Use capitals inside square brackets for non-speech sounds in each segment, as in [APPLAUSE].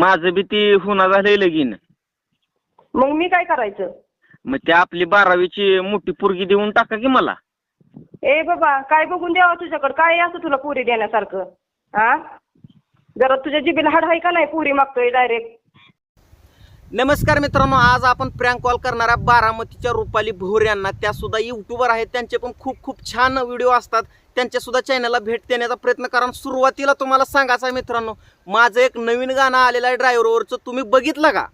माझं बी ती हुना झालंय लगीन. मग मी काय करायचं? मग त्या आपली बारावीची मोठी पोरगी देऊन टाका की मला. ए बाबा काय बघून द्यावं तुझ्याकडं? काय आहे असं तुला पुरी देण्यासारखं? हा जरा तुझ्या जिबीला हाड आहे का नाही पुरी मागतोय डायरेक्ट नमस्कार मित्रांनो आज आपण प्रँक कॉल करणाऱ्या बारामतीच्या रुपाली भोर यांना त्या सुद्धा युट्यूबर आहेत त्यांचे पण खूप खूप छान व्हिडिओ असतात. त्यांच्यासुद्धा चॅनलला भेट देण्याचा प्रयत्न करा. आणि सुरुवातीला तुम्हाला सांगायचं आहे मित्रांनो माझं एक नवीन गाणं आलेलं आहे ड्रायव्हरवरचं तुम्ही बघितलं का?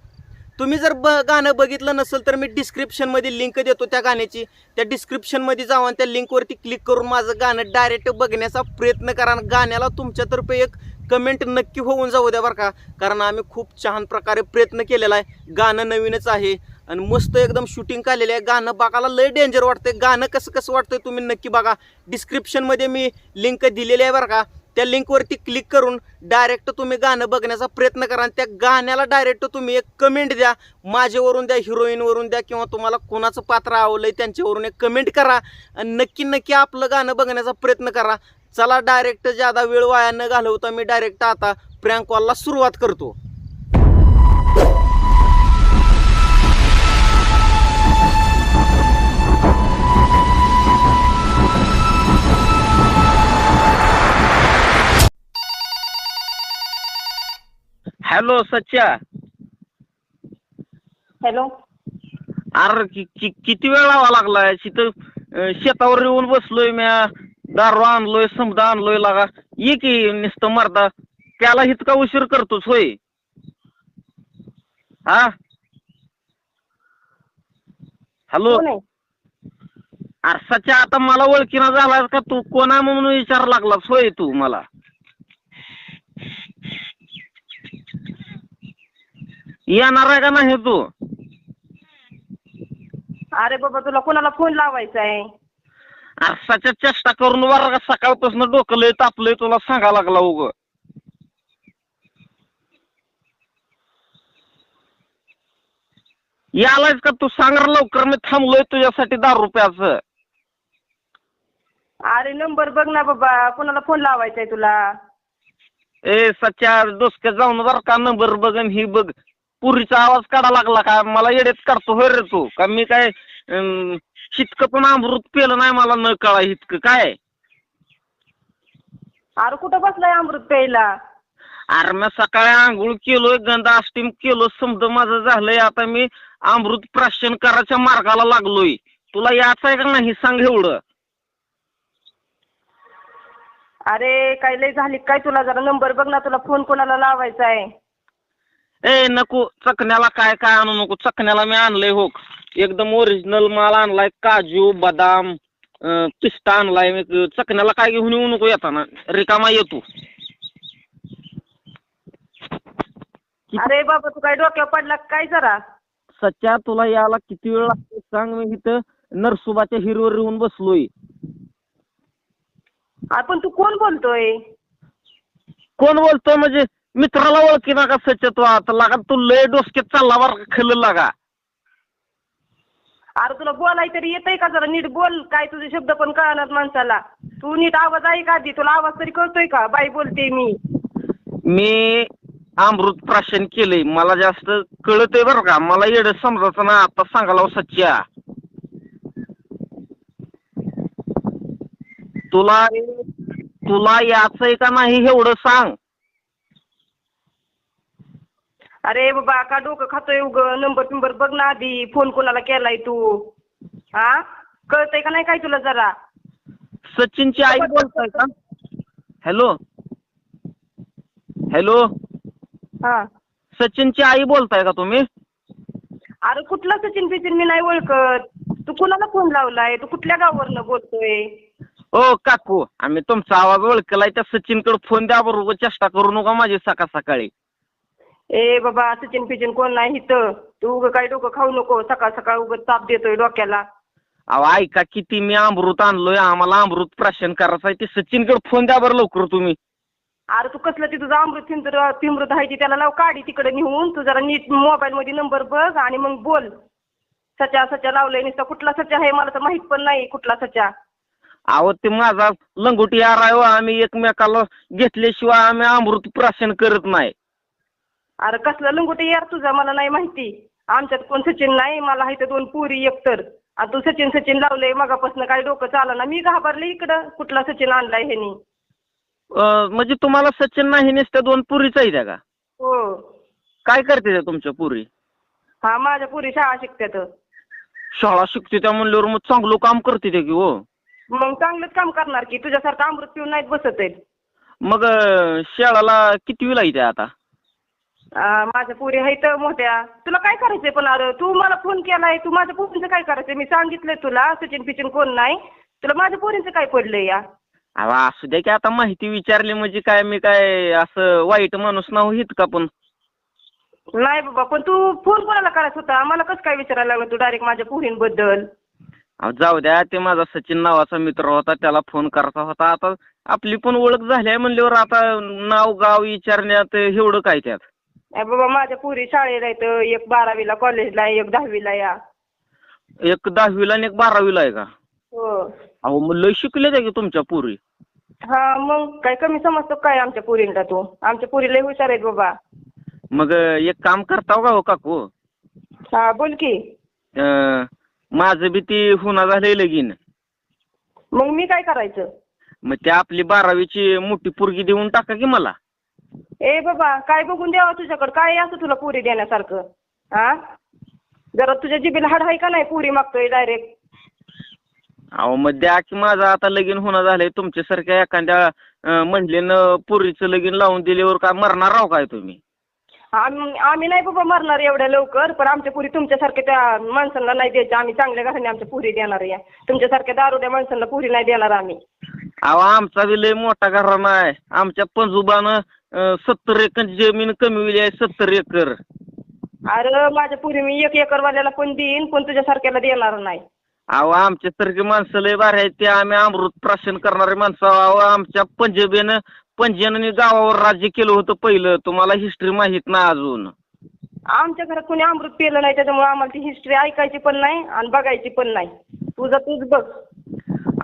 तुम्ही जर ब गाणं बघितलं नसेल तर मी डिस्क्रिप्शनमध्ये लिंक देतो त्या गाण्याची. त्या डिस्क्रिप्शनमध्ये जाऊन त्या लिंकवरती क्लिक करून माझं गाणं डायरेक्ट बघण्याचा प्रयत्न करा. आणि गाण्याला तुमच्यातर्फे एक कमेंट नक्की होऊन जाऊ द्या बरं का. कारण आम्ही खूप छान प्रकारे प्रयत्न केलेला आहे. गाणं नवीनच आहे. आणि मस्त एकदम शूटिंग काढलेलं आहे. गाणं बघायला लय डेंजर वाटतंय. गाणं कसं कसं वाटतंय तुम्ही नक्की बघा. डिस्क्रिप्शनमध्ये मी लिंक दिलेली आहे बरं का. त्या लिंकवरती क्लिक करून डायरेक्ट तुम्ही गाणं बघण्याचा प्रयत्न करा आणि त्या गाण्याला डायरेक्ट तुम्ही एक कमेंट द्या. माझ्यावरून द्या हिरोईनवरून द्या किंवा तुम्हाला कोणाचं पात्र आवडलंय त्यांच्यावरून एक कमेंट करा. आणि नक्की नक्की आपलं गाणं बघण्याचा प्रयत्न करा. चला डायरेक्ट ज्यादा वेळ वाया न घालवता मी डायरेक्ट आता प्रँक कॉलला सुरुवात करतो. हॅलो सच्या हॅलो अरे कि, कि, किती वेळ लावा लागलाय? तिथं शेतावर येऊन बसलोय म्या. दारू आणलोय समजा आणलोय लागा. ये की नुसतं मरदा त्याला इतका उशीर करतोस होय. हा? हॅलो कोण आहे? अरे सच्या आता मला ओळखीना झालास का तू? कोणा म्हणून विचार लागलास होय तू मला? येणार आहे का नाही तू? अरे बाबा तुला कोणाला फोन लावायचा आहे? असाच्या चेष्टा करून का सकाळपासून डोकं लय तापलंय तुला सांगा लागला उग. यालायच का तू? सांग रे लवकर मी थांबलोय तुझ्यासाठी दहा रुपयाचं. अरे नंबर बघ ना बाबा कोणाला फोन लावायचा आहे तुला? ए सच्या डोसक्यात जाऊन बरं का नंबर बघन ही बघ. पुरीचा आवाज काढा लागला का? मला येडेच करतो होय रे तू. का मी काय अं, शितकं पण अमृत पेलं नाही मला न कळा इतकं काय? अरे कुठं बसलाय अमृत प्यायला? अरे मी सकाळी आंघोळ केलोय गंधा अष्टीम केलो समज माझं झालंय आता मी अमृत प्राशन करायच्या मार्गाला लागलोय. तुला याचं आहे का नाही? सांग एवढं. अरे काय लय झाली? काय तुला? जरा नंबर बघ ना तुला फोन कोणाला लावायचा आहे ए नको चकण्याला काय काय आणू नको? चकण्याला मी आणलंय हो. एकदम ओरिजिनल माल आणलाय काजू बदाम अं, पिस्ता आणलाय. मी चकण्याला काय घेऊन येऊ नको येताना. रिकामा येतो अरे बाबा तू काय डोक्यावर पडला का काय जरा? सच्या तुला याला किती वेळ लागतो सांग मी इथं? नरसोबाच्या हिरवर येऊन बसलोय. अरे पण तू कोण बोलतोय? कोण बोलतोय म्हणजे मित्राला ओळखी ना का सच्या तू आता लागा तू लय डोसक्यात चालला बरं का खल लागा. अरे तुला बोलाय तरी येतंय का जरा? नीट बोल काय तुझे शब्द पण कळणार माणसाला. तू नीट आवाज आहे का आधी. तुला आवाज तरी कळतोय का? बाई बोलते मी. मी अमृत प्राशन केलंय. मला जास्त कळतंय बरं का. मला येड समजायचं ना. आता सांगायला सच्या तुला तुला याचंय का नाही एवढं सांग. अरे बाबा का डोकं खातोय उग? नंबर पिंबर बघ ना आधी. फोन कोणाला केलाय तू? हा? कळतंय का नाही काय तुला जरा? सचिनची आई बोलताय का? हॅलो हॅलो हा. सचिनची आई बोलताय का तुम्ही? अरे कुठला सचिन बिचिन मी नाही ओळखत. तू कुणाला फोन लावलाय? तू कुठल्या गावावरनं बोलतोय? ओ काकू आम्ही तुमचा आवाज ओळखलाय त्या सचिनकडे फोन द्या बरोबर चेष्टा करू नका माझी सकाळ सकाळी. ए बाबा सचिन पिचिन कोण नाही इथं. तू उगं काय डोकं खाऊ नको. सकाळ सकाळ उगं ताप देतोय डोक्याला. अहो ऐका किती मी अमृत आणलोय. आम्हाला अमृत प्राशन करायचं आहे. ते सचिनकडे फोन द्या बरं लवकर तुम्ही. अरे तू कसलं ते तुझं अमृत फिमृत फिमृत आहे ते. त्याला लाव काढी तिकडे नेऊन. तू जरा नीट मोबाईल मध्ये नंबर बघ आणि मग बोल. सच्या सच्या लावलंय नुसतं. कुठला सच्या आहे मला तर माहीत पण नाही कुठला सच्या. अहो ते माझा लंगोटी यार आहे हो. आम्ही एकमेकाला घेतल्याशिवाय आम्ही अमृत प्राशन करत नाही. अरे कसला लंगोटी यार तुझा? मला नाही माहिती. आमच्यात कोण सचिन नाही मला इथं दोन पुरी एकतर आणि तू सचिन सचिन लावलंय मगापासून काय डोकं चालना? मी घाबरले इकडं कुठला सचिन आणलाय ह्यानी. अं, म्हणजे तुम्हाला सचिन नाही नुसत्या दोन पुरीच आहे त्या का? हो. काय करते त्या तुमच्या पुरी? हा माझ्या पुरी शाळा शिकत्यात. शाळा शिकते त्या म्हणल्यावर मग चांगलं काम करते ते की हो. मग चांगलंच काम करणार की तुझ्यासारखं अमृत पिऊन नाहीत बसत आहेत. मग अं, शाळाला किती वेळ आहे त्या आता? माझ्या पुरी आहेत मोठ्या. तुला काय करायचंय पण अरे तू मला फोन केलाय तू माझ्या पोरींचं काय करायचंय? मी सांगितलंय तुला सचिन पिचिन कोण नाही. तुला माझ्या पोरींचं काय पडलंय या? अहो असू द्या की आता माहिती विचारली म्हणजे काय मी काय असं वाईट माणूस नाव हित का पण? नाही बाबा पण तू फोन कोणाला करायचा होता? मला कसं काय विचारायला लागलं तू डायरेक्ट माझ्या पोरींबद्दल? अहो जाऊ द्या ते माझा सचिन नावाचा मित्र होता त्याला फोन करायचा होता. आता आपली पण ओळख झाली आहे म्हणल्यावर आता नाव गाव विचारण्यात एवढं काय त्यात? बाबा माझ्या पुरी शाळेला येतं एक बारावीला कॉलेजला आहे, एक दहावीला या. एक दहावीला आणि एक बारावीला आहे का? हो. अहो मग लय शिकले की तुमच्या पुरी? हा मग काय कमी समजतो काय आमच्या पुरींना तू? आमच्या पुरी लय हुशार आहेत बाबा. मग एक काम करताव का हो काकू? हा बोल की. अं, माझं बी ती हुना झालंय लगीन. मग मी काय करायचं? मग त्या आपली बारावीची मोठी पोरगी देऊन टाका की मला. ए बाबा काय बघून द्यावं तुझ्याकडं? काय असं तुला पुरी देण्यासारखं? हा? जरा तुझ्या जिबीला हाड आहे का नाही पुरी मागतोय डायरेक्ट अहो मग द्या की माझं आता लगीन होणं झालंय. तुमच्यासारख्या एखाद्या अं, महिलेनं पोरीचं लगीन लावून दिल्यावर काय मरणार राव काय तुम्ही? आम्ही आम्ही नाही बाबा मरणार एवढ्या लवकर पण आमच्या पुरी तुमच्यासारख्या त्या माणसांना नाही द्यायच्या. आम्ही चांगल्या घराने आमच्या पुरी देणार या तुमच्यासारख्या दारुड्या माणसांना पुरी नाही देणार आम्ही. अहो आमचा बी लय मोठा घराणा आहे. आमच्या पंजोबानं सत्तर एकर जमीन कमविली आहे सत्तर एकर. अरे माझ्या पुरी मी एक एकरवाल्याला पण देईन पण तुझ्यासारख्याला देणार नाही. अहो आमच्यासारखी माणसं लय भारी आहेत ते. आम्ही अमृत प्राशन करणारे माणसं. अहो आमच्या पंजाबीनं पंजाने गावावर राज्य केलं होतं पहिलं. तुम्हाला हिस्ट्री माहीत नाही अजून. आमच्या घरात कोणी अमृत पिलं नाही त्याच्यामुळे आम्हाला ती हिस्ट्री ऐकायची पण नाही आणि बघायची पण नाही. तुझं तूच बघ.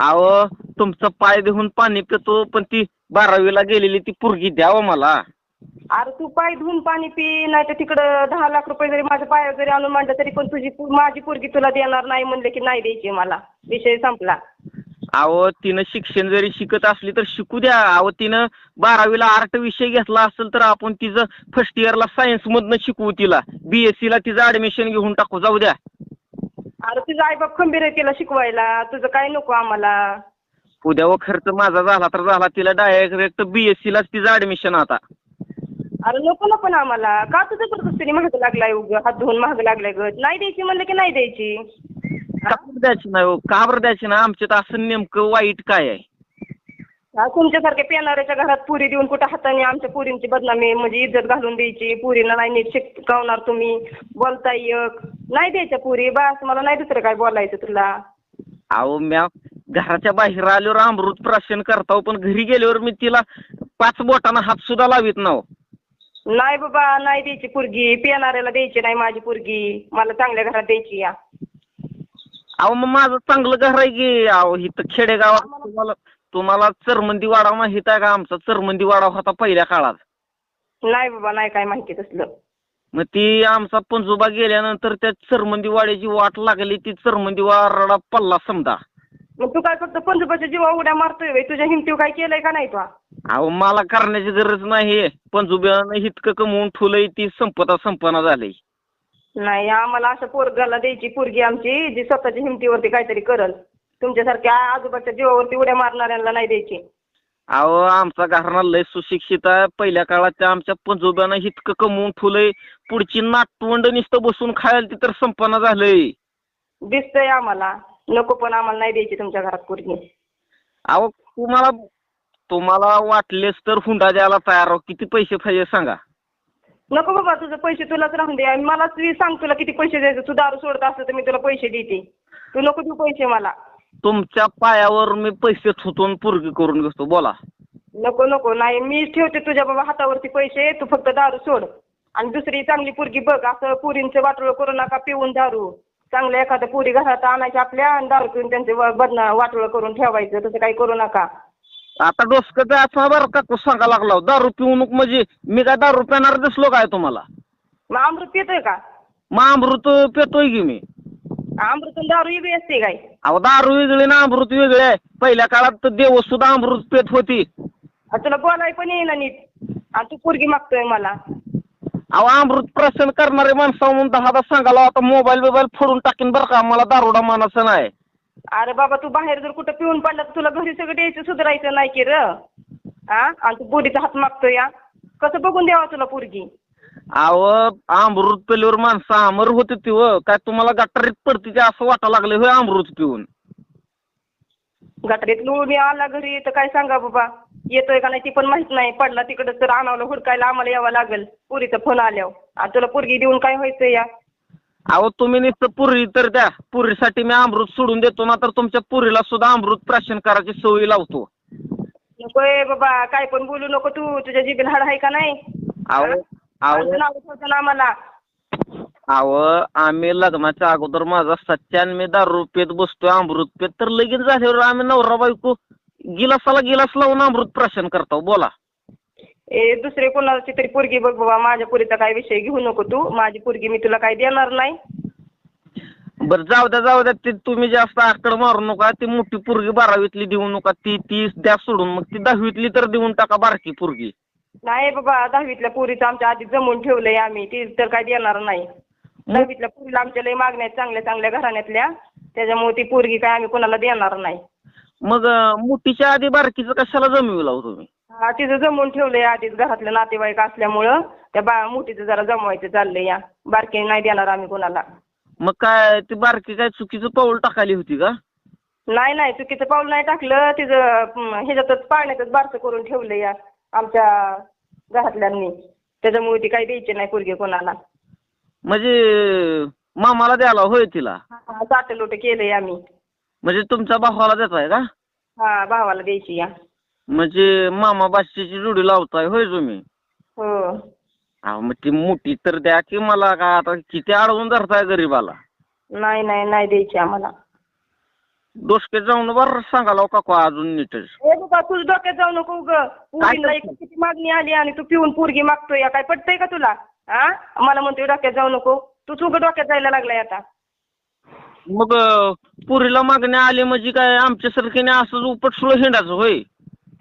अहो तुमचं पाय देऊन पाणी पितो पण ती बारावीला गेलेली ती पोरगी द्यावं मला. अरे तू पाय धुवून पाणी पी नाही तर तिकडं दहा लाख रुपये जरी माझ्या पायावर जरी आणून मांडलं तरी पण तुझी पो- माझी पोरगी तुला देणार नाही म्हणले की नाही द्यायची मला. विषय संपला. अहो तिनं शिक्षण जरी शिकत असली तर शिकू द्या. अहो तिनं बारावीला आर्ट विषय घेतला असेल तर आपण तिचं फर्स्ट इयरला सायन्स मधनं शिकवू तिला. बीएससी ला तिचं ऍडमिशन घेऊन टाकू. जाऊ द्या. अरे तुझा आईबाप खंबीर आहे तिला शिकवायला. तुझं काय नको आम्हाला. उद्या व खर्च माझा झाला तर झाला तिला डायरेक्ट बीएससी लाच तिचं ऍडमिशन आता. अरे नको नको ना आम्हाला. का तुझं जबरदस्तीने महाग लागलाय उग? हात धुवून महाग लागलाय ग. नाही द्यायची म्हणलं की नाही द्यायची? का बरं द्यायची नाही हो? का बरं द्यायची ना आमच्यात असं नेमकं वाईट काय आहे? हा, तुमच्यासारख्या पेनाऱ्याच्या घरात पुरी देऊन कुठं हाताने आमच्या पुरींची बदनामी म्हणजे इज्जत घालून द्यायची? पुरीला नाही नीट शिकवणार तुम्ही. बोलता एक. नाही द्यायच्या पुरी? बस मला नाही दुसरं काय बोलायचं तुला. अहो म्या घराच्या बाहेर आल्यावर अमृत प्राशन करताव पण घरी गेल्यावर मी तिला पाच बोटानं हात सुद्धा लावित नाव नाही बाबा नाही द्यायची पुरगी. पिणाऱ्याला द्यायची नाही माझी पुरगी. मला चांगल्या घरात द्यायची या. अहो मग माझं चांगलं घर आहे की अहो इथं खेडेगावात तुम्हाला तुम्हाला चरमंदी वाडा माहीत आहे का? आमचा चरमंदी वाडा होता पहिल्या काळात. नाही बाबा नाही काय माहिती तसलं. मग ती आमचा पंजोबा गेल्यानंतर त्या चरमंदी वाड्याची वाट लागली ती चरमंदी वाडा पल्ला समजा. मग तू काय फक्त पंजोबाच्या जीवा उड्या मारतोय व्हय? तुझ्या हिमतीव काय केलंय का नाही तू? अहो मला करण्याची गरज नाही. पंजोब्यानं इतकं कमवून ठेवलंय ती संपता संपना झाली नाही आम्हाला असं पोरगाला द्यायची पोरगी आमची जी स्वतःच्या हिमतीवरती काहीतरी करल. तुमच्यासारख्या आजोबाच्या जीवावरती उड्या मारणाऱ्यांना नाही द्यायची. अहो आमचा घराणा लय सुशिक्षित आहे. पहिल्या काळात आमच्या पंजोब्यानं इतकं कमवून ठेवलंय. पुढची नातवंड नुसतं बसून खायला ती तर संपना झालंय. दिसतंय आम्हाला. नको पण आम्हाला नाही द्यायची तुमच्या घरात पोरगी. अहो तुम्हाला तुम्हाला वाटलेस तर हुंडा द्यायला तयार आहो किती पैसे पाहिजे सांगा. नको बाबा तुझं पैसे तुलाच राहून दे. आणि मलाच मी सांग तुला किती पैसे द्यायचे. तू दारू सोडत असलं तर मी तुला पैसे देते. तू नको देऊ पैसे मला. तुमच्या पायावर मी पैसे थुतून पुरगी करून घेतो. बोला. नको नको. नाही मी ठेवते तुझ्या बाबा हातावरती पैसे. तू फक्त दारू सोड. आणि दुसरी चांगली पोरगी बघ. असं पुरींचं वाटोळं करू नका पिऊन दारू. चांगल्या एखाद्या पुरी घरात आणायच्या आपल्या आणि दारू पिऊन त्यांचे व- बदना वाटोळं करून ठेवायचं तसं काही करू नका. आता डोसकं द्यायचा बरं का तू सांगा लागला दारू पिऊ नको म्हणजे मी काय दारू पिणार दिसलो काय तुम्हाला? मग अमृत पितोय का? मग अमृत पितोय की मी. अमृत आणि दारू वेगळी असते काय? अहो दारू वेगळी ना अमृत वेगळे आहे. पहिल्या काळात तर देव सुद्धा अमृत पेत होती. तुला बोलाय पण येईना नीट. आणि तू पोरगी मागतोय मला. अहो अमृत प्रसन करणारे माणसं म्हणून दहा दहा सांगायला आता मोबाईल बिबाईल फोडून टाकीन बरं का. मला दारुडा मानाचं नाही. अरे बाबा तू बाहेर जर कुठं पिऊन पडला तर तुला घरी सगळं द्यायचं सुधारायचं नाही की र. हा आणि तू पोरीचा हात मागतोय या. कसं बघून द्यावा तुला पोरगी? अहो अमृत पेल्यावर माणसं अमर होते ती व. काय तुम्हाला गटारीत पडते ते असं वाटा लागले होय अमृत पिऊन? गटारीत मी आला घरी. तर काय सांगा बाबा? येतोय का नाही ती पण माहीत नाही. पडला तिकडं तर आणावलं हुडकायला आम्हाला यावं लागेल. पुरीचा फोन आल्यावर. तुला पोरगी देऊन काय व्हायचं या? अहो तुम्ही नुसतं पुरी तर द्या. पुरीसाठी मी अमृत सोडून देतो ना तर तुमच्या पुरीला सुद्धा अमृत प्राशन करायची सवय लावतो. नकोय बाबा काय पण बोलू नको तू. तुझ्या जिबील हाड आहे का नाही? अहो अहो. माणसं नाव ठेवतं ना आम्हाला. अहो आम्ही लग्नाच्या अगोदर माझा सच्चान मी दारू पेत बसतोय. अमृत पेत तर लगीन झाल्यावर आम्ही नवरा बायको. गिलासाला गिलास लावून अमृत प्राशन करतो बोला. ए दुसरे कोणाची तरी पोरगी बघ बाबा माझ्या पोरीचा काय विषय घेऊ नको तू. माझी पोरगी मी तुला काय देणार नाही. बरं जाऊ द्या जाऊ द्या ती तुम्ही जास्त आकड मारू नका. ती मोठी पोरगी बारावीतली देऊ नका. ती ती द्या सोडून. मग ती दहावीतली तर देऊन टाका बारकी पोरगी. नाही बाबा दहावीतल्या पोरीचं आमच्या आधी जमवून ठेवलंय आम्ही. ती तर काय देणार नाही. दहावीतल्या पोरीला आमच्या लय मागण्या आहेत चांगल्या चांगल्या घराण्यातल्या. त्याच्यामुळे ती पोरगी काय आम्ही कोणाला देणार नाही. मग मोठीच्या आधी बारकीचं कशाला जमविला हो तुम्ही? हा तिचं जमवून ठेवलंय आधीच घरातले नातेवाईक असल्यामुळं. त्या बा मोठीचं जरा जमवायचं चाललंय या. बारकी नाही देणार आम्ही कोणाला. मग काय ती बारकी काय चुकीचं पाऊल टाकाली होती का? नाही नाही चुकीचं पाऊल नाही टाकलं. तिचं ह्याच्यातच पाण्यातच बारसं करून ठेवलं या आमच्या घरातल्यांनी. त्याच्यामुळे ती काही द्यायची नाही पोरगी कोणाला. म्हणजे मामाला द्यायला होय तिला? साठ लोट केलंय आम्ही. म्हणजे तुमच्या भावाला देताय का? हा भावाला द्यायची या. म्हणजे मामा बाशीची जोडी लावताय होय तुम्ही? हो. अहो मग ती मोठी तर द्या की मला काय आता किती अडवून धरताय गरीबाला? नाही नाही नाही द्यायची आम्हाला. डोसके जाऊन बरं सांगा लाव काकू अजून नीटच ए बाबा तुझं डोक्यात जाऊ नको ग पोरीला करते? एक किती मागणी आली आणि तू पिऊन पोरगी मागतोय या. काय पटतंय का तुला? हा मला म्हणतोय डोक्यात जाऊ नको. तू चुक डोक्यात जायला लागलाय आता. मग पुरीला मागणी आली म्हणजे काय आमच्यासारखीने असंच उपट सुळ हिंडाचं होय?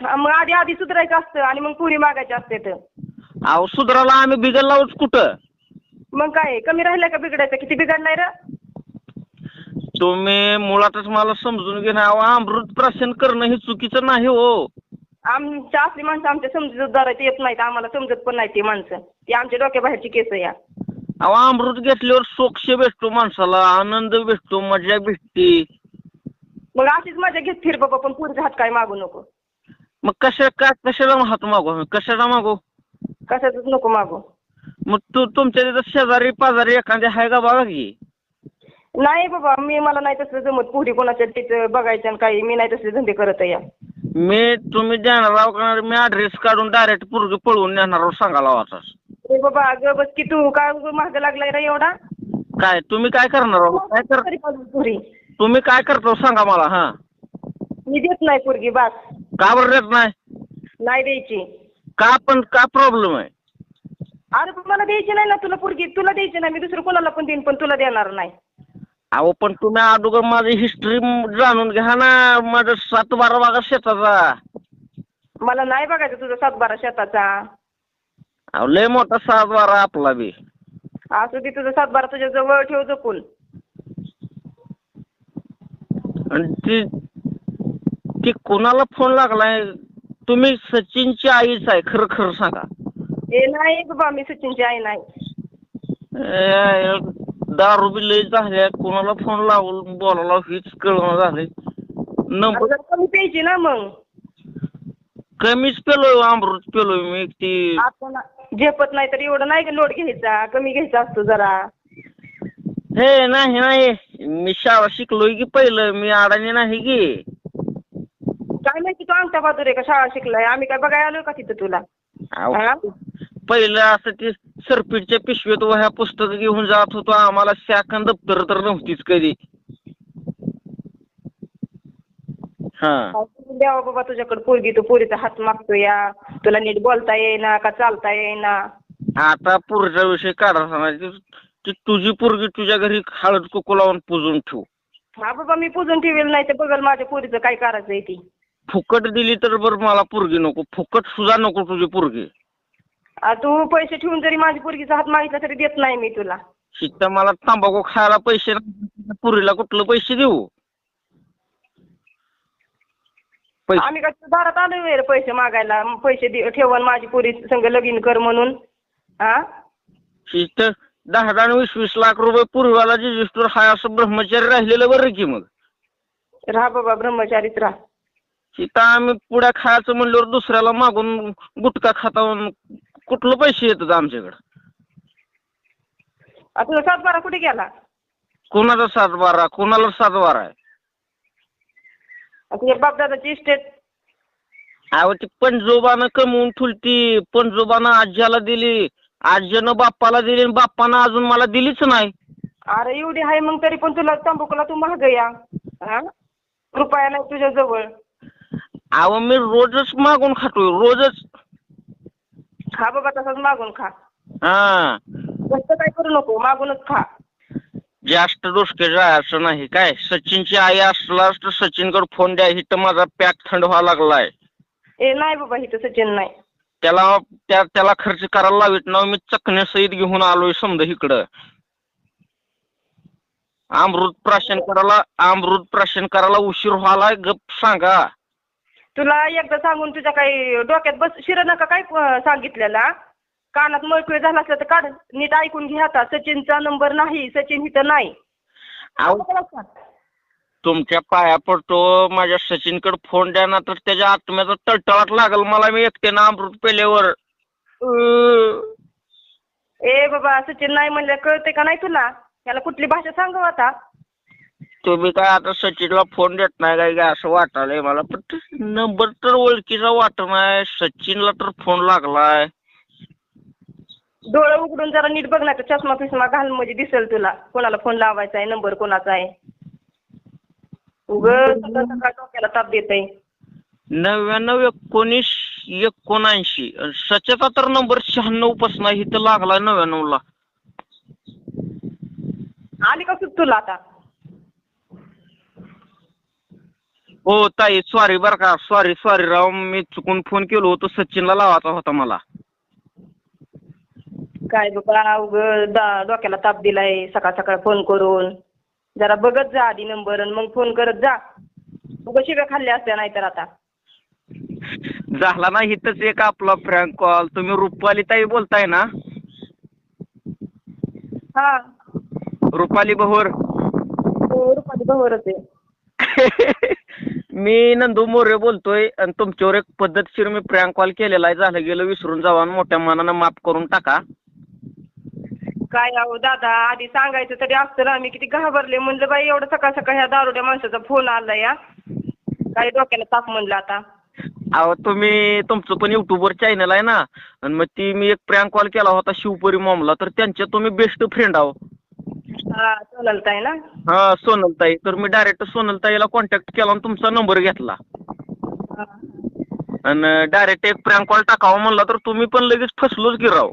हा, मग आधी आधी सुधारायचं असतं आणि मग पुरी मागायची असते तर. अहो सुधराला आम्ही बिगल लावूच कुठं? मग काय कमी राहिलं का बिघडायचं? किती बिघडलाय र? तुम्ही मुळातच मला समजून घे ना अहो, अमृत प्राशन करणं हे चुकीचं नाही हो. आमच्या असली माणसं आमच्या समजूतदारात येत नाहीत आम्हाला समजत पण नाही ती माणसं. ती आमच्या डोक्याबाहेरची केस या. अहो अमृत घेतल्यावर सोक्ष भेटतो माणसाला आनंद भेटतो मजा भेटते. मग अशीच मजा घेत फिर बाबा पण पुरीचा हात काय मागू नको. मग कशा का कशाला हात मागू आम्ही? कशाला मागू? कशातच नको मागू. मग तू तुमच्या तिथं शेजारी पाजारी एखाद्या आहे का बघा की? नाही बाबा मी मला नाही तसलं जमत. पुरी कोणाच्या तिथं बघायचं आणि काही मी नाही तसले धंदे करत आहे. या मी तुम्ही देणार आहो का मी ॲड्रेस काढून डायरेक्ट पोरगी पळवून नेणार आहो सांगायला आता. ए बाबा अगं बस की तू काय महाग लागलाय रे एवढा? काय तुम्ही काय करणार आहो? काय कर तरी पुरी. तुम्ही काय करतो सांगा मला हा. मी देत नाही पोरगी बस. का बरं देत नाही? नाही द्यायची. का पण का प्रॉब्लेम आहे? अरे पण मला द्यायची नाही ना तुला पोरगी तुला द्यायची नाही मी दुसरं कोणाला पण देईन पण तुला देणार नाही. अहो पण तुम्ही अगोदर माझी हिस्ट्री जाणून घ्या ना माझं सात बारा बागा शेताचा. मला नाही बघायचं तुझा सातबारा शेताचा. अहो लय मोठा सात बारा आपला बी. असू दे तुझा सातबारा तुझ्या जवळ ठेव जपून. आणि ती ती कोणाला फोन लागलाय तुम्ही सचिनची आईच आहे खरं खरं सांगा. ए नाही बाबा मी सचिनची आई नाही. ए, दारू बी लय झाल्या कोणाला फोन लावून बोलायला हीच कळणं झालंय. नंबर जरा कमी प्यायची ना मग. कमीच पेलोय अमृत पेलोय मी ती आपण झेपत नाही तर एवढं नाही लोड घ्यायचा कमी घ्यायचा असतो जरा. हे नाही नाही. मी शाळा शिकलोय की पहिलं मी अडाणी नाही की. काय माहिती तू बहादूर आहे का शाळा शिकलाय? आम्ही काय बघायला आलोय का तिथं तुला? हा? पहिलं असं ते सरपीटच्या पिशवीत वह्या पुस्तकं घेऊन जात होतो. आम्हाला शाखन दप्तर तर नव्हतीच कधी. हा. द्यावा बाबा तुझ्याकडे पोरगी तू पोरीचा हात मागतो या. तुला नीट बोलता येईना का चालता येईना? आता पुढचा विषय ती- ती तुझी पोरगी तुझ्या घरी हळद कुकू लावून पुजून ठेव. हा बाबा मी पुजून ठेवेल नाही तर बघल माझ्या पोरीचं काय करायचंय ती. फुकट दिली तर बरं मला पोरगी नको. फुकट सुद्धा नको तुझी पोरगी. आ, तू पैसे ठेवून जरी माझ्या पोरगीचा हात मागितला तरी देत नाही मी तुला. शिकता मला तंबाखू खायला पैसे नाही, पुरीला कुठलं पैसे देऊ पैसे आम्ही तुझ्या दारात आलोय वेळ पैसे मागायला. मग पैसे दे ठेवून माझी पोरी संग लगीन कर म्हणून. हा शिस्त दहा दहा आणि वीस वीस लाख रुपये पूर्वाला रजिस्टर हाय असं ब्रह्मचारी राहिलेलं बरं की मग. राहा बाबा ब्रह्मचारीच राहा. सीता आम्ही पुढ्या खायचं म्हणल्यावर दुसऱ्याला मागून गुटखा खाता कुठलं पैसे येतात आमच्याकडं? आ, तुझा सातबारा कुठे गेला? कोणाचा सात बारा कोणाला सात बारा आहे? तुझ्या बापदादाची इस्टेट अहो ती पंजोबानं कमवून ठुलती पंजोबानं आज्याला दिली. आज्यानं बाप्पाला दिली आणि बाप्पानं अजून मला दिलीच नाही. अरे एवढी आहे मग तरी पण तुला तंबाखूला तू महाग या. हा? रुपया नाही तुझ्या जवळ. अहो मी रोजच मागून खातोय रोजच. खा बाबा तसाच मागून खा. हा. जास्त काय करू नको मागूनच खा. जास्त डोसके जायचं नाही. काय? सचिनची आई असलास तर सचिनकडे फोन द्या. इथं माझा पॅक थंड व्हायला लागलाय. ए नाही बाबा इथं सचिन नाही. त्याला त्या त्याला खर्च करायला लावित ना मी चकण्या सहित घेऊन आलोय समजा इकडं. अमृत प्राशन करायला अमृत प्राशन करायला उशीर व्हायला गप सांगा. तुला एकदा सांगून तुझ्या काही डोक्यात बस शिर नका काय सांगितलेला? कानात मळकुळे झाला असला तर काढ. नीट ऐकून घे आता. सचिनचा नंबर नाही. सचिन इथं नाही. तुमच्या पाया पडतो. माझ्या सचिनकडे फोन द्या ना तर त्याच्या आत्म्याचा तळतळाट लागल. मला मी एकट्यानं अमृत पेल्यावर. अं. ए बाबा सचिन नाही म्हणलं. कळते का नाही तुला? याला कुठली भाषा सांगू आता? तुम्ही काय आता सचिनला फोन देत नाही काय? काय असं वाटायलंय मला? पण नंबर तर ओळखीचा वाटत नाही. सचिनला तर फोन लागलाय. डोळे उघडून जरा नीट बघ नाही तर चष्मा फिस्मा घाल म्हणजे दिसेल तुला. कोणाला फोन लावायचा आहे नंबर कोणाचा आहे. उगं सकाळ सकाळ डोक्याला ताप देत आहे नव्याण्णव एकोणीस एकोणऐंशी. सच्याचा तर नंबर शहाण्णवपासून इथं लागलाय नव्याण्णवला आली का सुट तुला आता? हो ताई सॉरी बरं का. सॉरी सॉरी राव मी चुकून फोन केलो होतो सचिनला लावायचा होता मला. काय बाबा उगं दा- डोक्याला ताप दिलाय सकाळ सकाळ फोन करून. जरा बघत जा आधी नंबर आणि मग फोन करत जा. उगं शिव्या खाल्ल्या असत्या नाहीतर आता. झाला ना इथंच एक आपला फ्रँक कॉल तुम्ही रुपाली ताई बोलताय ना? हा. रुपाली बहोर हो, रुपाली बरोबरच आहे. [LAUGHS] मी नंदू मोरे बोलतोय आणि तुमच्यावर एक पद्धतशीर मी प्रँक कॉल केलेला आहे. झालं गेलं विसरून जावा आणि मोठ्या मनानं माफ करून टाका. काय अहो दादा आधी सांगायचं तरी असतं ना मी किती घाबरले. म्हणलं बाई एवढं सकाळ सकाळ ह्या दारुड्या माणसाचा फोन आला या काय डोक्याला ताप म्हणलं आता. अहो तुम्ही तुमचं पण युट्यूबवर चॅनल आहे ना आणि मग ती मी एक प्रँक कॉल केला होता शिवपुरी मॉमला तर त्यांच्या तुम्ही बेस्ट फ्रेंड आहो. हा चालताय ना? हा सोनलताई. तर मी डायरेक्ट सोनलताईला कॉन्टॅक्ट केला आणि तुमचा नंबर घेतला. हा. आणि डायरेक्ट एक प्रँक कॉल टाकावा म्हणला तर तुम्ही पण लगेच फसलोच की राव.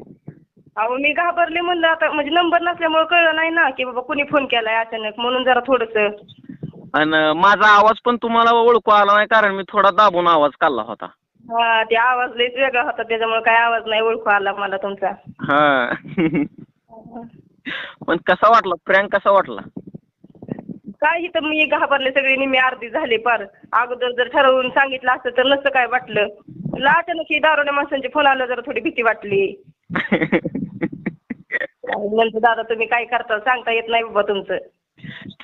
अहो मी घाबरले म्हणलं आता म्हणजे नंबर नसल्यामुळे कळलं नाही ना की बाबा कुणी फोन केलाय अचानक म्हणून जरा थोडंसं. आणि माझा आवाज पण तुम्हाला ओळखू आला नाही कारण मी थोडा दाबून आवाज काढला होता. हा ते आवाज लयच वेगळा होता त्याच्यामुळे काय आवाज नाही ओळखू आला मला तुमचा. हा. पण कसा वाटला? प्रँक कसा वाटला? काय इथं मी घाबरले सगळे निम्मी अर्धी झाले पार. अगोदर जर ठरवून सांगितलं असतं तर नसतं काय वाटलं. तुला अचानक ही दारोड्या माणसांचे फोन आला जरा थोडी भीती वाटली. [LAUGHS] म्हणतो दादा तुम्ही काय करता? सांगता येत नाही बाबा तुमचं.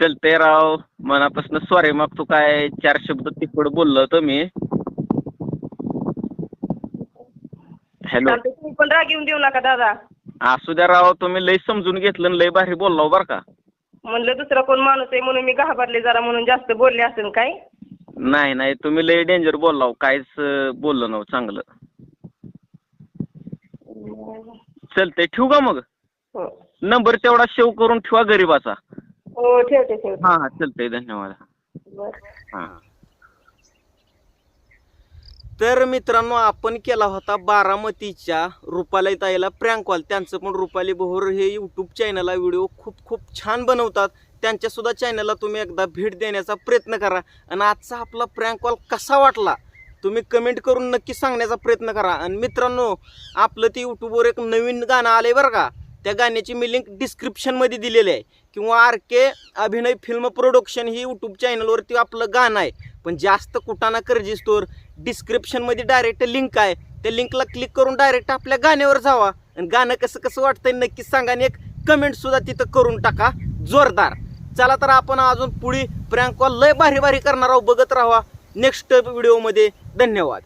चलते राव. मनापासून सॉरी मग तू काय चार शब्द तिकड बोललो होतो मी. हॅलो चालतंय, तुम्ही पण राग येऊन देऊ नका दादा. असू द्या राव तुम्ही लय समजून घेतलं आणि लय भारी बोललो बरं का. म्हणलं दुसरा कोण माणूस आहे म्हणून मी घाबरले जरा म्हणून जास्त बोलले असेल काय? नाही नाही तुम्ही लय डेंजर बोललाव काहीच अं, बोललो नव चांगलं. चलते ठेवू का मग? हो नंबर तेवढा सेव्ह करून ठेवा गरीबाचा. हो ठेवते ठेवते. हा हा चलतंय धन्यवाद. बरं. हा. तर मित्रांनो आपण केला होता बारामतीच्या रुपाली ताईला प्रँक कॉल त्यांचं पण रुपाली बोहर हे यूट्यूब चॅनलला व्हिडिओ खूप खूप छान बनवतात. त्यांच्या सुद्धा चॅनलला तुम्ही एकदा भेट देण्याचा प्रयत्न करा. आणि आजचा आपला प्रँक कॉल कसा वाटला? तुम्ही कमेंट करून नक्की सांगण्याचा प्रयत्न करा. आणि मित्रांनो आपलं ते यूट्यूबवर एक नवीन गाणं आलंय बरं का? त्या गाण्याची मी लिंक डिस्क्रिप्शनमध्ये दिलेली आहे. किंवा आर के अभिनय फिल्म प्रोडक्शन ही यूट्यूब चॅनलवरती आपलं गाणं आहे. पण जास्त कुटाना कर्जी स्टोर डिस्क्रिप्शनमध्ये डायरेक्ट लिंक आहे. त्या लिंकला क्लिक करून डायरेक्ट आपल्या गाण्यावर जावा. आणि गाणं कसं कसं वाटतंय नक्की सांगा आणि एक कमेंटसुद्धा तिथं करून टाका. जोरदार. चला तर आपण अजून पुढे प्रँक लय भारी भारी करणार आहोत. बघत राहा. नेक्स्ट व्हिडिओमध्ये धन्यवाद.